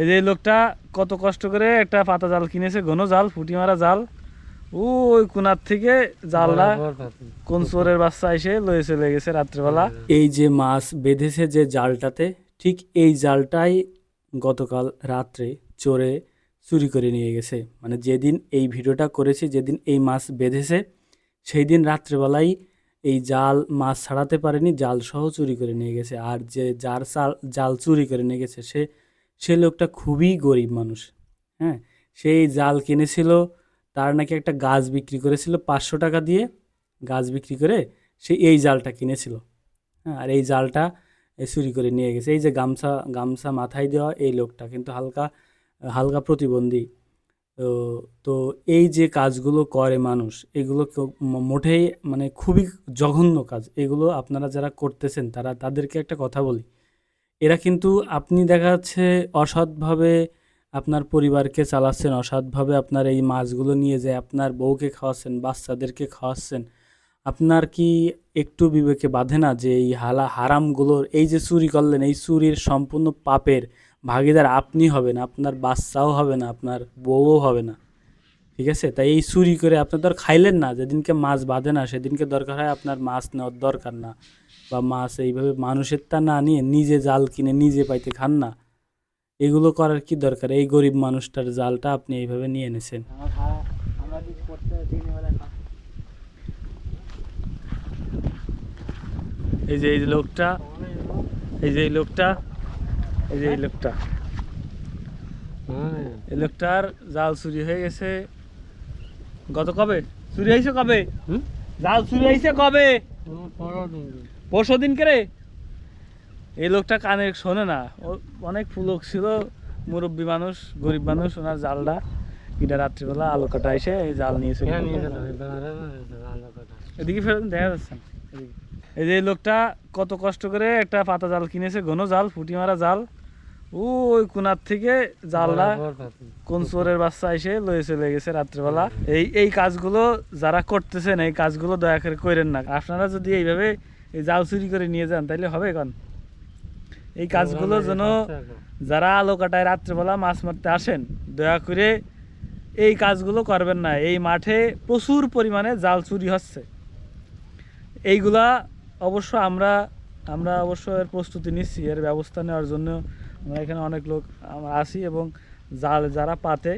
এই যে লোকটা কত কষ্ট করে একটা পাতা জাল কিনেছে ঘন জাল ফুটি মারা জাল। ওই কোনার থেকে জালটা কোন চোরের বাচ্চা এসে লয়ে চলে গেছে রাত্রেবেলা। এই যে মাছ বেঁধেছে যে জালটাতে ঠিক এই জালটাই গতকাল রাত্রে চোরে চুরি করে নিয়ে গেছে। মানে যেদিন এই ভিডিওটা করেছি যেদিন এই মাছ বেঁধেছে সেই দিন রাত্রেবেলাই এই জাল মাছ ছাড়াতে পারেনি জাল সহ চুরি করে নিয়ে গেছে। আর যে যার জাল জাল চুরি করে নিয়ে গেছে সে সে লোকটা খুবই গরিব মানুষ হ্যাঁ? সেই জাল কিনেছিল, তার নাকি একটা গাছ বিক্রি করেছিল পাঁচশো টাকা দিয়ে, গাছ বিক্রি করে সে এই জালটা কিনেছিল হ্যাঁ? আর এই জালটা চুরি করে নিয়ে গেছে। এই যে গামছা গামছা মাথায় দেওয়া এই লোকটা কিন্তু হালকা হালকা প্রতিবন্ধী। তো তো এই যে কাজগুলো করে মানুষ, এগুলো মোটেই মানে খুবই জঘন্য কাজ। এগুলো আপনারা যারা করতেছেন, তারা তাদেরকে একটা কথা বলি এরা কিন্তু আপনি দেখা যাচ্ছে অসৎভাবে আপনার পরিবারকে চালাচ্ছেন, অসৎভাবে আপনার এই মাছগুলো নিয়ে যায়, আপনার বউকে খাওয়াচ্ছেন, বাচ্চাদেরকে খাওয়াচ্ছেন। আপনার কি একটু বিবেকে বাঁধে না যে এই হালা হারামগুলোর, এই যে চুরি করলেন, এই চুরির সম্পূর্ণ পাপের ভাগিদার আপনি হবেন, আপনার বাচ্চাও হবে না, আপনার বউও হবে না। ঠিক আছে? তাই এই চুরি করে আপনি তো খাইলেন না, যেদিনকে মাছ বাঁধে না, সেদিনকে দরকার হয় আপনার মাছ নেওয়ার দরকার না। বা মাছ এইভাবে মানুষের তা না নিয়ে নিজে জাল কিনে নিজে পাইতে খান না। এগুলো করার কি দরকার? এই গরিব মানুষটার জালটা আপনি এইভাবে নিয়ে এনেছেন। এই যে এই লোকটা, এই যে এই লোকটা, এই যে এই লোকটা। এই লোকটার জাল চুরি হয়ে গেছে। গত কবে? চুরি হয়েছে কবে? জাল চুরি হয়েছে কবে? পরশু দিন করে? এই লোকটা কানে শোনে না। অনেক ফুলক ছিল, মুরব্বী মানুষ, গরিব মানুষ, ওনার জালটা এটা রাত্রিবেলা আলো কাটা এসে এই জাল নিয়ে এদিকে ফেরত দেখা যাচ্ছে এই যে লোকটা কত কষ্ট করে একটা পাতা জাল কিনেছে, ঘন জাল, ফুটি মারা জাল। ওই কোনার থেকে জালটা কোন চোরের বাচ্চা এসে লয়ে চলে গেছে রাত্রেবেলা। এই এই কাজগুলো যারা করতেছেন, এই কাজগুলো দয়া করে করেন না। আপনারা যদি এইভাবে এই জাল চুরি করে নিয়ে যান তাইলে হবে কন? এই কাজগুলো যেন যারা আলো কাটায় রাত্রেবেলা মাছ মারতে আসেন দয়া করে এই কাজগুলো করবেন না। এই মাঠে প্রচুর পরিমাণে জাল চুরি হচ্ছে। এইগুলা অবশ্য আমরা আমরা অবশ্য এর প্রস্তুতি নিচ্ছি এর ব্যবস্থা নেওয়ার জন্য আমরা এখানে অনেক লোক আমরা আছি এবং জাল যারা পাতে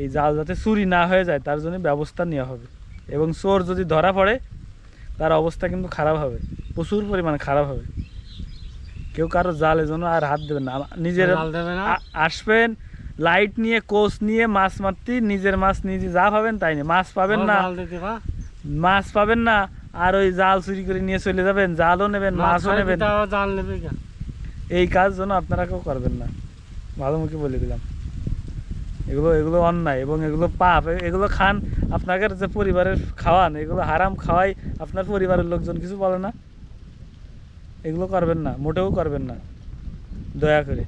এই জাল যাতে চুরি না হয়ে যায় তার জন্য ব্যবস্থা নেওয়া হবে। এবং চোর যদি ধরা পড়ে তার অবস্থা কিন্তু খারাপ হবে। প্রচুর পরিমাণে খারাপ হবে। কেউ কারও জাল জন্য আর হাত দেবেন না। নিজের আসবেন লাইট নিয়ে কোচ নিয়ে মাছ মারতে নিজের মাছ নিজে যা পাবেন তাই নিয়ে। মাছ পাবেন না। মাছ পাবেন না। আর ওই জাল চুরি করে নিয়ে চলে যাবেন জালও নেবেন মাছও নেবেন। এই কাজ যেন আপনারা কেউ করবেন না। ভালো মুখে বলে দিলাম। এগুলো এগুলো অন্যায় এবং এগুলো পাপ। এগুলো খান আপনাকে যে পরিবারের খাওয়ান, এগুলো হারাম খাওয়াই আপনার পরিবারের লোকজন কিছু বলে না। এগুলো করবেন না, মোটেও করবেন না। দয়া করে।